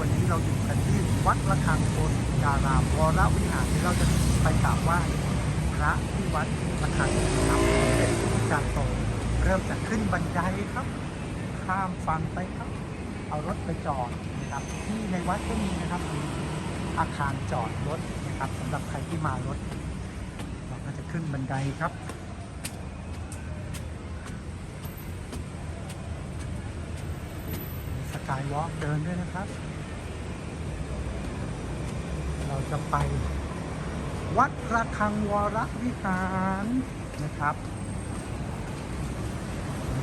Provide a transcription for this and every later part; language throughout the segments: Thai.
วันนี้เราอยู่กันที่วัดระฆังโพธิดารามวรวิหารที่เราจะไปกราบไหว้พระที่วัดระฆังนะครับเป็นการโตเริ่มจากขึ้นบันไดครับ ข้ามฟังไปครับ เอารถไปจอดนะครับ ที่ในวัดก็มีนะครับมีอาคารจอดรถนะครับสำหรับใครที่มารถ เราก็จะขึ้นบันไดครับสกายวอล์กเดินด้วยนะครับ เราจะไป วัดระฆังวรวิหารนะครับ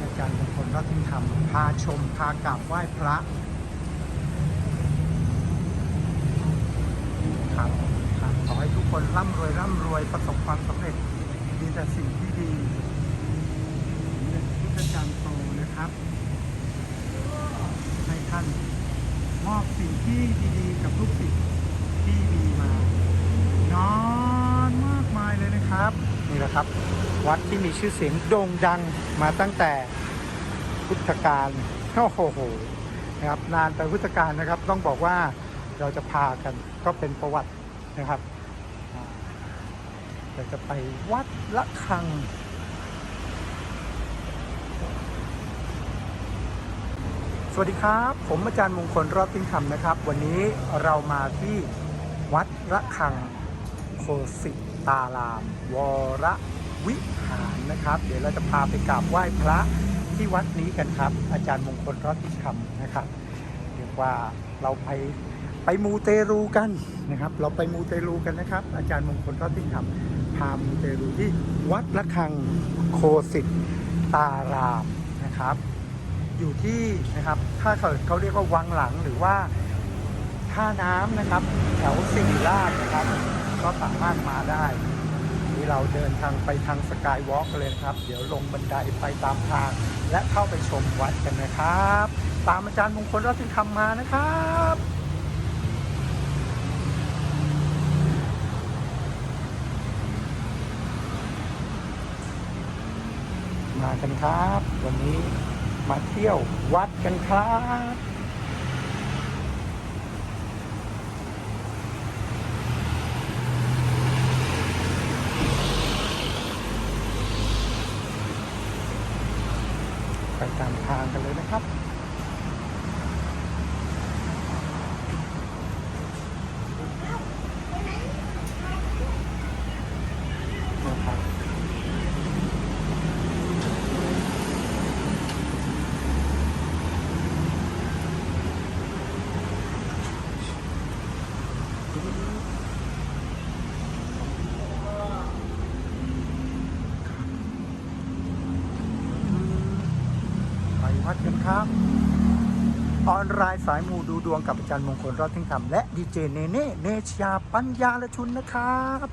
อาจารย์มงคลรัตนธรรมพาชมพากราบไหว้พระครับครับขอให้ทุกคนร่ำรวยร่ำรวยประสบความสำเร็จมีแต่สิ่งที่ดีเป็นพุทธจารย์โตนะครับให้ท่านมอบสิ่งที่ดีๆ กับลูกศิษย์ ที่มีมานอนมากมายเลยนะครับนี่แหละครับ วัดที่มีชื่อเสียงโด่งดังมาตั้งแต่พุทธกาลโอ้โหนะครับนานแต่พุทธกาลนะครับ ต้องบอกว่าเราจะพากันก็เป็นประวัตินะครับเราจะไปวัดละคังสวัสดีครับ ผมอาจารย์มงคลรอดติ้งธรรมนะครับ วันนี้เรามาที่ วัดระฆังโคสิตาราม วรวิหารนะครับ เดี๋ยวเราจะพาไปกราบไหว้พระที่วัดนี้กันครับ อาจารย์มงคลรอดติ้งธรรมนะครับเรียกว่าเราไปไปมูเตรูกันนะครับ เราไปมูเตรูกันนะครับ อาจารย์มงคลรอดติ้งธรรมพามูเตรูที่วัดระฆังโคสิตารามนะครับ อยู่ที่นะครับถ้าเขาเขาเรียกว่าวังหลังหรือว่า ท่าน้ำนะครับ แถวสิริราชนะครับ ก็สามารถมาได้ที่เราเดินทางไปทางสกายวอล์กเลยครับ เดี๋ยวลงบันไดไปตามทาง และเข้าไปชมวัดกันนะครับ ตามอาจารย์มงคลรัตนธรรมมานะครับมากันครับ วันนี้มาเที่ยววัดกันครับ ไปตามทางกันเลยนะครับ นะครับ ไป วัดกันครับ ออนไลน์สายมูดูดวงกับอาจารย์มงคลรอดทิ้งธรรมและดีเจเนเน่เนชยาปัญญาละชุนนะครับ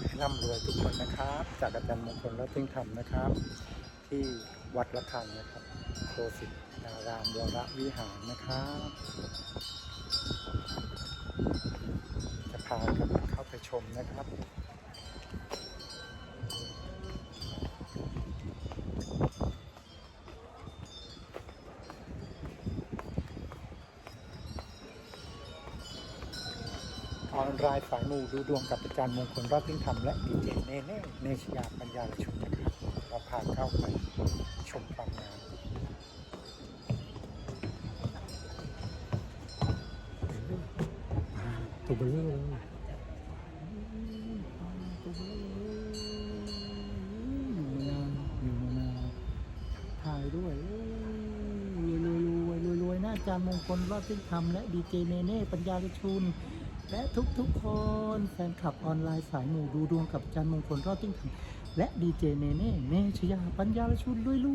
ให้ร่ำรวยทุกคนนะครับ จากอาจารย์มงคลและทิ้งธรรมนะครับ ที่วัดระฆังนะครับโคสิตนารามวรวิหารนะครับจะพากันเข้าไปชมนะครับออนไลน์สายมูดูดวงกับอาจารย์มงคลรอดทิ้งธรรมและดีเจเนเน่เนชยาปัญญาชุนนะครับ เราพาเข้าไปชมความงามตัวเบลอเลยตัวเบลออยู่มานานอยู่มานานถ่ายด้วยรวยรวยรวยรวยรวยๆนะอาจารย์มงคลรอดทิ้งธรรมและดีเจเนเน่ปัญญาลชุน และทุกๆคนแฟนคลับออนไลน์สายหมู่ดูดวงกับอาจันมงคลรอดติ้งธรรม และดีเจเนเน่เนชยาปัญญาละชุนรวยร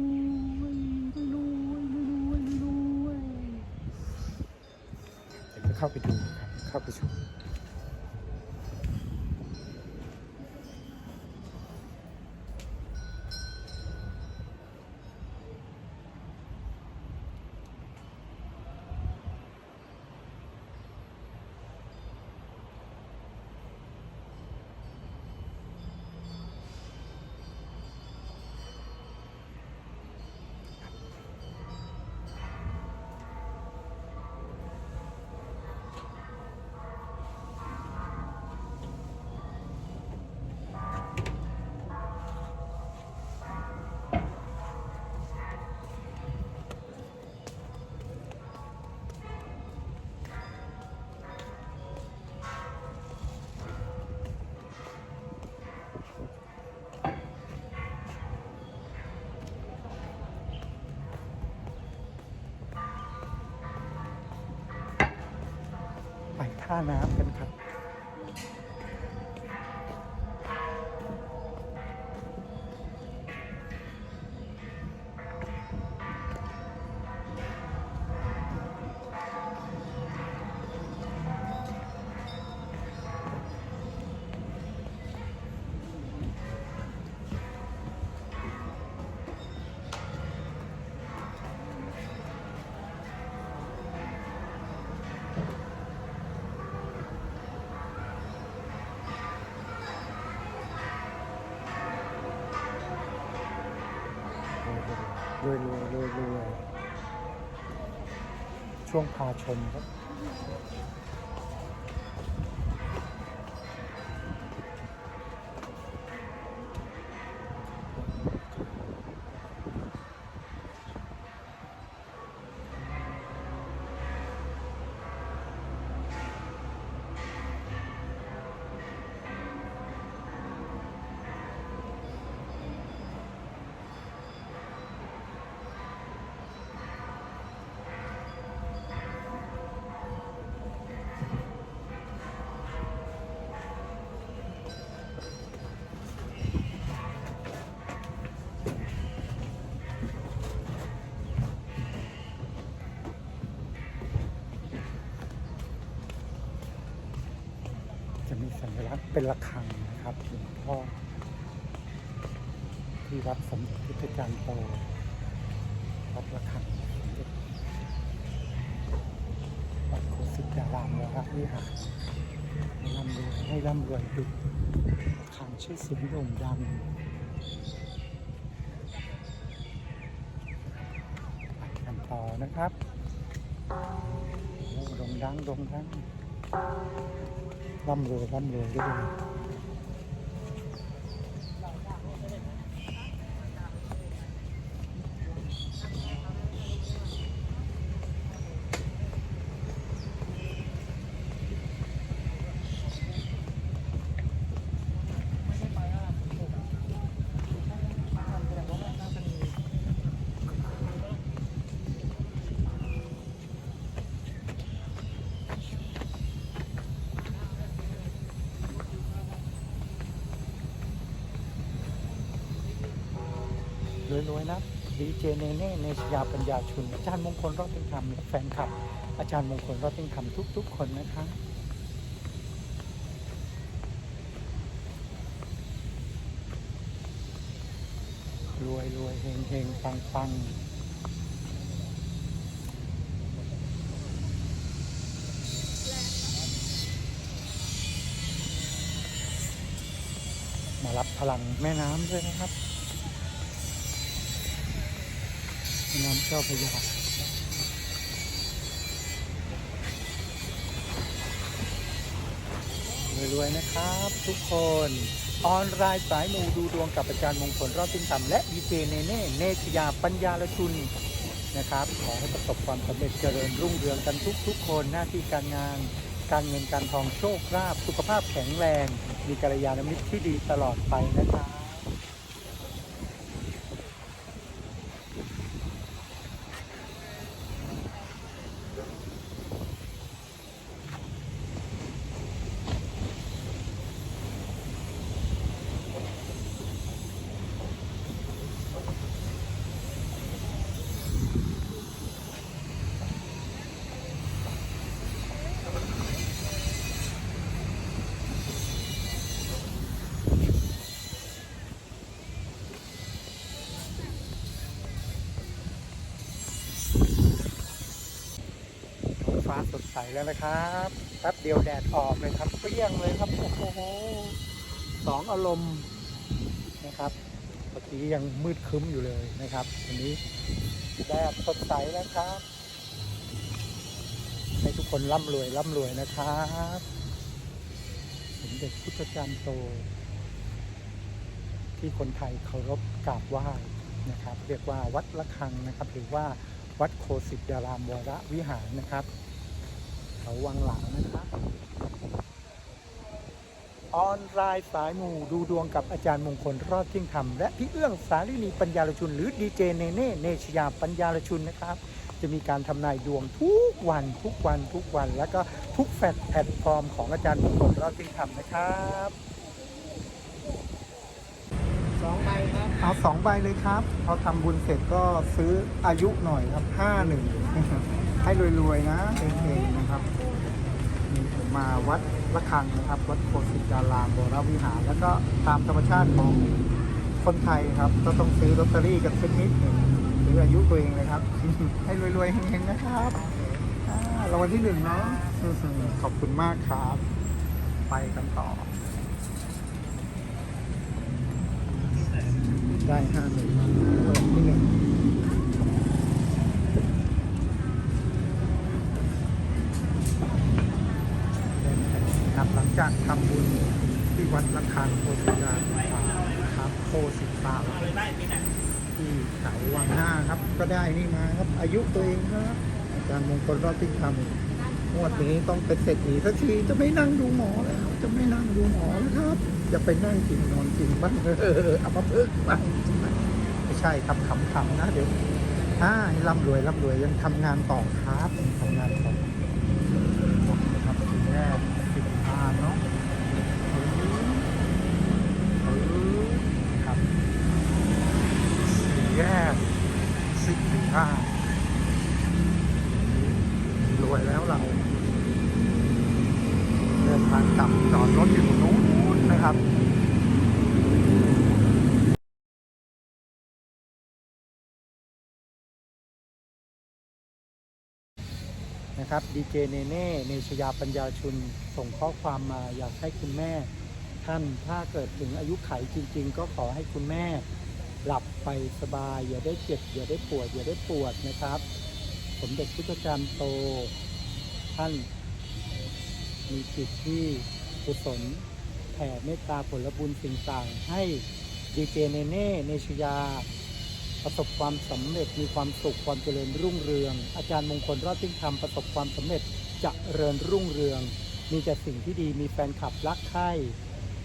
วยรวยรวยรวยรวยรวยเดี๋ยวจะเข้าไปดูครับ เข้าไปชม ท่าน้ำกันครับ วยรวยรวยรวยช่วงพาชมครับ เป็นระฆังนะครับหลวงพ่อที่วัดสมเด็จพุทธจารย์โตวัดระฆังวัดโคสิตารามวรวิหารให้ร่ำรวยให้ร่ำรวยดุจระฆังชื่อเสียงโด่งดังไปกันต่อนะครับโอ้โด่งดังโด่งดัง ร่ำรวยร่ำรวยด้วยร วยนะดีเจเนเน่เนชยาปัญญาชุน อาจารย์มงคลรอดเป็นธรรมและแฟนคลับ อาจารย์มงคลรอดเป็นธรรมทุก ๆ คนนะคะรวยรวยเฮงเฮงปังปังมารับพลังแม่น้ำด้วยนะครับ น้ำเจ้าพระยารวยๆนะครับ ทุกคน ออนไลน์สายมูดูดวงกับอาจารย์มงคลรอบทินธรรมและดีเจเนเน่เนชยาปัญญาละชุนนะครับ ขอให้ประสบความสำเร็จเจริญรุ่งเรืองกันทุกๆ คนหน้าที่การงาน การเงินการทองโชคลาภสุขภาพแข็งแรง มีกัลยาณมิตรที่ดีตลอดไปนะครับ ท้องฟ้าสดใสแล้วนะครับแป๊บเดียวแดดออกเลยครับเปรี้ยงเลยครับโอ้โหสองอารมณ์นะครับเมื่อกี้ยังมืดคึ้มอยู่เลยนะครับวันนี้แดดสดใสแล้วครับ ให้ทุกคนร่ำรวยร่ำรวยนะครับสมเด็จพุทธจารย์โต ที่คนไทยเคารพกราบไหว้นะครับ เรียกว่าวัดละคังนะครับ หรือว่าวัดโคสิตยารามวรวิหารนะครับ เขาวังหลังนะครับ ออนไลน์สายหมู่ดูดวงกับอาจารย์มงคลรอดเที่ยงธรรม และพี่เอื้องสาลินีปัญญาลชุน หรือดีเจเนเน่เนชยาปัญญาลชุนนะครับ จะมีการทำนายดวงทุกวันทุกวันทุกวัน แล้วก็ทุกแฟลตแพลตฟอร์มของอาจารย์มงคลรอดติ้งทำนะครับสองใบครับเอาสองใบเลยครับพอทำบุญเสร็จก็ซื้ออายุหน่อยครับห้าหนึ่งให้รวยๆนะเองๆนะครับนี่ผ มาวัดระฆังนะครับ วัดโคสิตารามวรวิหาร แล้วก็ตามธรรมชาติของคนไทยครับ ก็ต้องซื้อลอตเตอรี่กันสักนิดหนึ่งหรืออายุตัวเองเลยครับ ให้รวยๆเฮงๆนะครับรางวัลที่หนึ่งเนาะขอบคุณมากครับ ไปกันต่อ ได้ห้าหนึ่งรางวัลที่หนึ่ง ครับหลังจากทำบุญที่วัดระฆังโคสิตาครับโคสิตาที่เขาวังหน้าครับ ก็ ได้นี่มาครับ อายุตัวเองครับอาจารย์มงคลรอดติ้งทำงวดนี้ต้องเป็นเศรษฐีสักทีจะไม่นั่งดูหมอแล้ว จะไม่นั่งดูหมอแล้วครับ จะไปนั่งกินนอนกินบ้างเออเอามาเพิกบ้างไม่ใช่ครับขำๆนะเดี๋ยวอ่าให้ร่ำรวยร่ำรวยยังทำงานต่อครับทำงานต่อครับทีแรกสิบห้าเนาะเออเออครับสี่แยกสิบห้ารวยแล้วเรา เดินทางกลับจอดรถอยู่ตรงนู้นนะครับ นะครับดีเจเนเน่เนชยาปัญญาชุนส่งข้อความมาอยากให้คุณแม่ ท่านถ้าเกิดถึงอายุไขจริง ๆ ก็ขอให้คุณแม่ หลับไปสบาย อย่าได้เจ็บ อย่าได้ปวด อย่าได้ปวดนะครับ สมเด็จพุทธจารย์โต ท่านมีจิตที่กุศลแผ่เมตตาผลบุญสิ่งต่างให้ดีเจเนเน่เนชยา ประสบความสำเร็จมีความสุขความเจริญรุ่งเรือง อาจารย์มงคลรอดิ้งธรรมประสบความสำเร็จเจะเริญรุ่งเรือง มีแต่สิ่งที่ดีมีแฟนคลับรักใคร่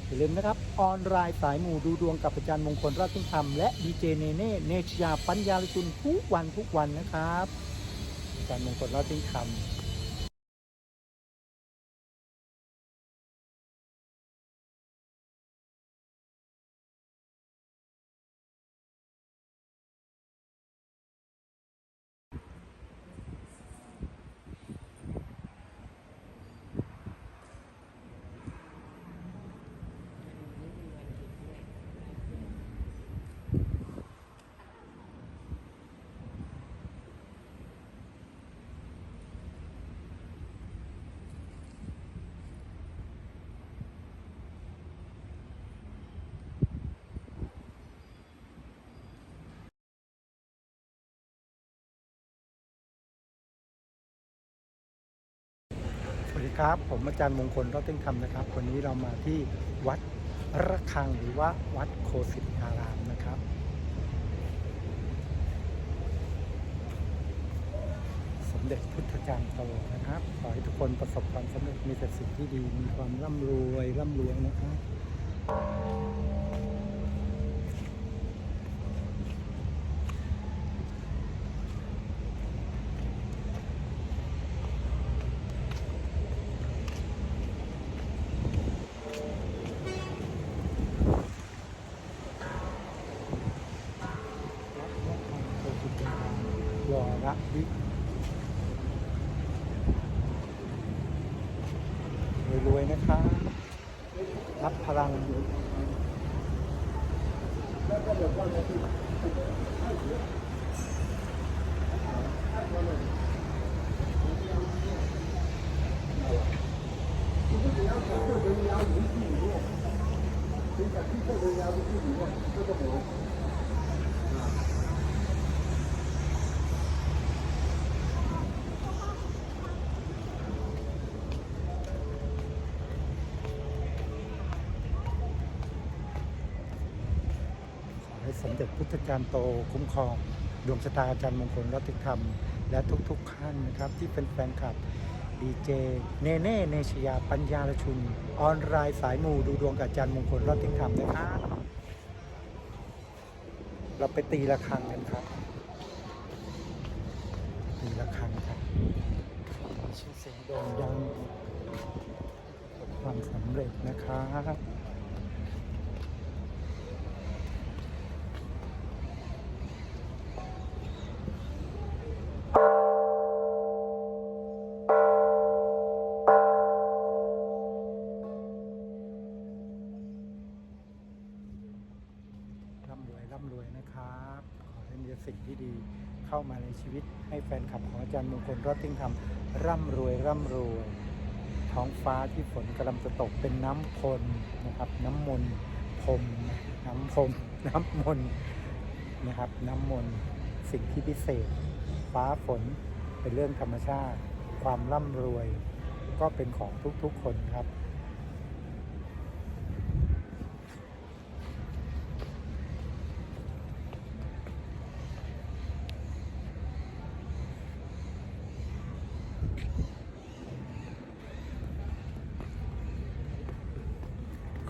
อย่าลืมนะครับ ออนไลน์สายหมู่ดูดวงกับอาจารย์มงคลรอดิ้งธรรมและดีเจเนเน่เนชยาปัญญาลจุนทุกวันทุกวันนะครับอาจารย์มงคลรอดิ้งธรรม ครับ ผมอาจารย์มงคลรัตเต้งธรรมนะครับ วันนี้เรามาที่วัดระฆังหรือว่าวัดโคสิตารามนะครับ สมเด็จพุทธจารย์โตนะครับ ขอให้ทุกคนประสบความสำเร็จมีแต่สิ่งที่ดี มีความร่ำรวยร่ำรวยนะครับ วัดระฆังโคสิตาราม วรวิรวยๆนะครับ รับพลัง ขอให้สม เด็จพุทธจารย์โตคุ้มครอง ดวงชะตาอาจารย์มงคลรัติธรรม และทุกๆท่านนะครับ ที่เป็นแฟนคลับดีเจเนเน่เนชยาปัญญาลชุน ออนไลน์สายมูดูดวงกับอาจารย์มงคลรัติธรรมนะครับเราไปตีระฆังกันครับ ตีระฆังครับชื่อเสียงโด่งดังความสำเร็จนะครับ ชีวิตให้แฟนคลับของอาจารย์มงคลรอดติ้งทำร่ำรวยร่ำรวยท้องฟ้าที่ฝนกำลังจะตกเป็นน้ำพลนะครับ น้ำมนต์พรมน้ำพรมน้ำมนต์นะครับ น้ำมนต์สิ่งที่พิเศษ ฟ้าฝนเป็นเรื่องธรรมชาติ ความร่ำรวย ก็เป็นของทุกๆคนครับ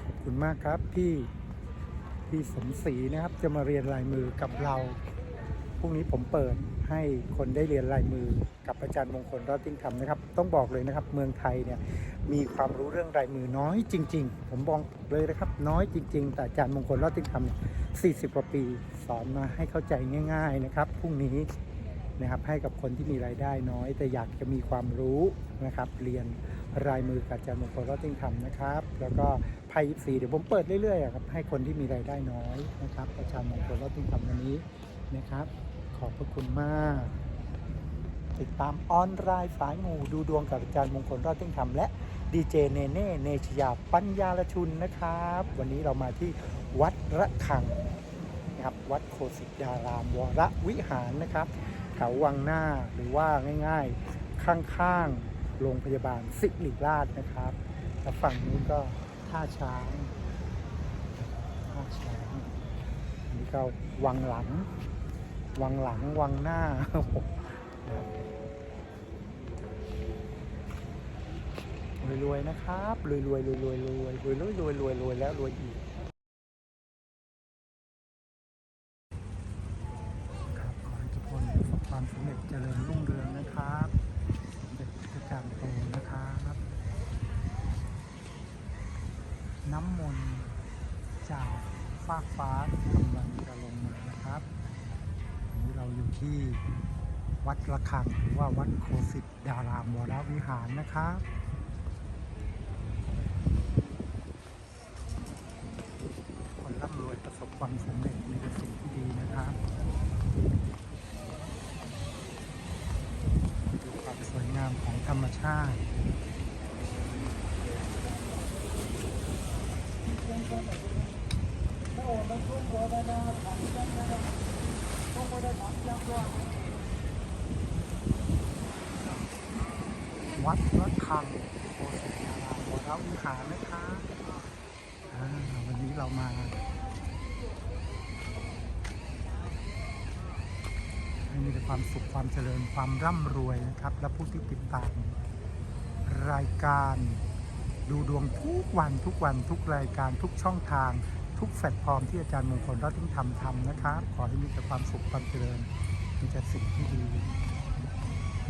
ขอบคุณมากครับพี่พี่สมศรีนะครับ จะมาเรียนลายมือกับเราพรุ่งนี้ผมเปิดให้คนได้เรียนลายมือกับอาจารย์มงคลรอดติ้งทำนะครับ ต้องบอกเลยนะครับ เมืองไทยเนี่ยมีความรู้เรื่องลายมือน้อยจริง ๆ ผมบอกเลยนะครับ น้อยจริง ๆ แต่อาจารย์มงคลรอดติ้งทำเนี่ย40กว่าปีสอนมาให้เข้าใจง่าย ๆนะครับพรุ่งนี้นะครับให้กับคนที่มีรายได้น้อย แต่อยากจะมีความรู้นะครับ เรียนรายมือกับอาจารย์มงคลรอดติ้งทำนะครับ แล้วก็ ไพ่ยิปซีเดี๋ยวผมเปิดเรื่อยๆครับให้คนที่มีรายได้น้อยนะครับอาจารย์มงคลรอดติ้งทำวันนี้นะครับ ขอบพระคุณมาก ติดตามออนไลน์สายหมู่ดูดวงกับอาจารย์มงคลรอดติ้งทำและดีเจเนเน่เนชยาปัญญาลชุนนะครับ วันนี้เรามาที่วัดระฆังนะครับวัดโคสิดารามวรวิหารนะครับแถววังหน้าหรือว่าง่ายๆ ข้างๆโรงพยาบาลสิริราชนะครับ แล้วฝั่งนู้นก็ ท่าช้างท่าช้างนี่ก็วังหลัง วังหลัง วังหน้าโรวยๆนะครับรวยๆรวยๆรวยๆรวยๆรวยๆรวยๆแล้วรวยอีก อยู่ที่วัดระฆังหรือว่าวัดโคสิตดารามวรวิหารนะครับคนร่ำรวยประสบความสำเร็จมีแต่สิ่งที่ดีนะครับ ดูความสวยงามของธรรมชาติ วัดระฆังโคสิตารามวรวิหานะครับอ่าวันนี้เรามาให้มีแต่ความสุขความเจริญความร่ำรวยนะครับ และผู้ที่ติดตามรายการดูดวงทุกวันทุกวันทุกรายการทุกช่องทาง ทุกแพลตฟอร์มที่อาจารย์มงคลรอดทิ้งทำทำนะครับ ขอให้มีแต่ความสุขความเจริญมีแต่สิ่งที่ดี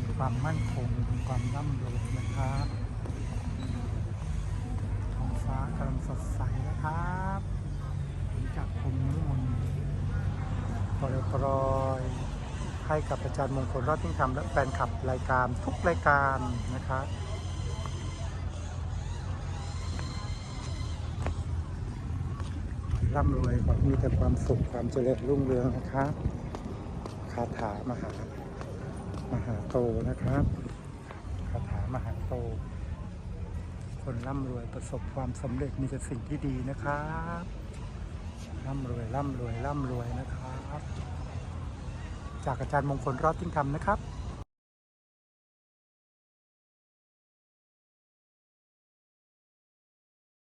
มีความมั่นคงมีความร่ำรวยนะครับ กำลังสดใสนะครับหลังจากพรมน้ำมนต์ปรอยให้กับอาจารย์มงคลรอดทิ้งทำและแฟนคลับรายการทุกรายการนะครับร่ำรวยขอมีแต่ความสุขความเจริญรุ่งเรืองนะครับคาถามหามหาโตนะครับคาถามหาโต คนร่ำรวยประสบความสำเร็จมีแต่สิ่งที่ดีนะครับร่ำรวยร่ำรวยร่ำรวยนะครับ จากอาจารย์มงคลรอดทิ้งคำนะครับ